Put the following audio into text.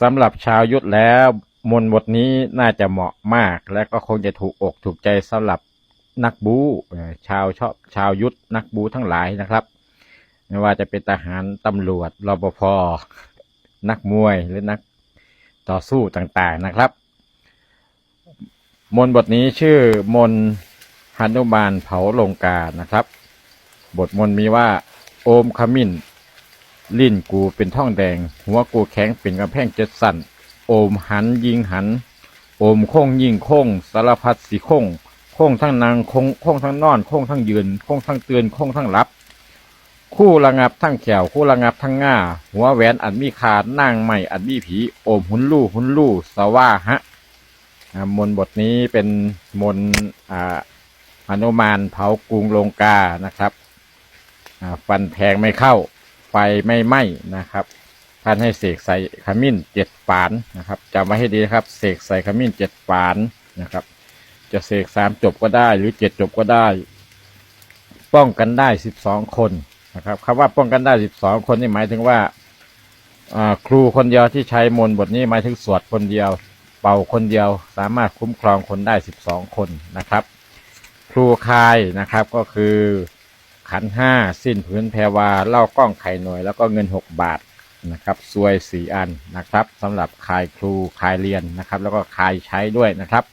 สำหรับชาวยุทธแล้วมนบทนี้น่าจะเหมาะมาก และก็คงจะถูกอกถูกใจสำหรับนักบูชาวชอบชาวยุทธนักบูทั้งหลายนะครับ ไม่ว่าจะเป็นทหารตำรวจรปภนักมวยหรือนักต่อสู้ต่างๆนะครับ มนบทนี้ชื่อมนต์หนุมานเผาลงกานะครับ บทมน์มีว่า โอมขมิ้น ลิ้นกูเป็นท่องแดง หัวกูแข็งเป็นกำแพงเจ็ดสันโอมหันยิงหัน โอมโค้งยิงโค้งสารพัดสีโค้งโค้งทั้งนางโค้งโค้งทั้งนอนโค้งทั้งยืนโค้งทั้งเตือนโค้งทั้งรับ คู่ระงับทั้งแขวคู่ระงับทั้งง่า หัวแหวนอันมีขาดนั่งใหม่อันมีผี โอมหุนลู่หุนลู่สว่าฮะมนบทนี้เป็นมนอ่าหนุมานเผากรุงลงกานะครับฟันแทงไม่เข้า ไฟไม่ไหม้นะครับ ท่านให้เสกใส่ขมิ้นเจ็ดฝานนะครับจำไว้ให้ดีครับเสกใส่ขมิ้นเจ็ดฝานนะครับ จะเสกสามจบก็ได้ หรือเจ็ดจบก็ได้ ป้องกันได้สิบสองคนนะครับคำว่าป้องกันได้สิบสองคนนี่หมายถึงว่าครูคนเดียวที่ใช้มนต์บทนี้หมายถึงสวดคนเดียว เป่าคนเดียวสามารถคุ้มครองคนได้สิบสองคนนะครับ ครูคายนะครับก็คือ ขันห้าสิ้นผืนแพรวาเล่ากล้องไข่หน่วย แล้วก็เงินหกบาทนะครับซวยสี่อันนะครับสำหรับคายครูคายเรียนนะครับ แล้วก็คายใช้ด้วยนะครับ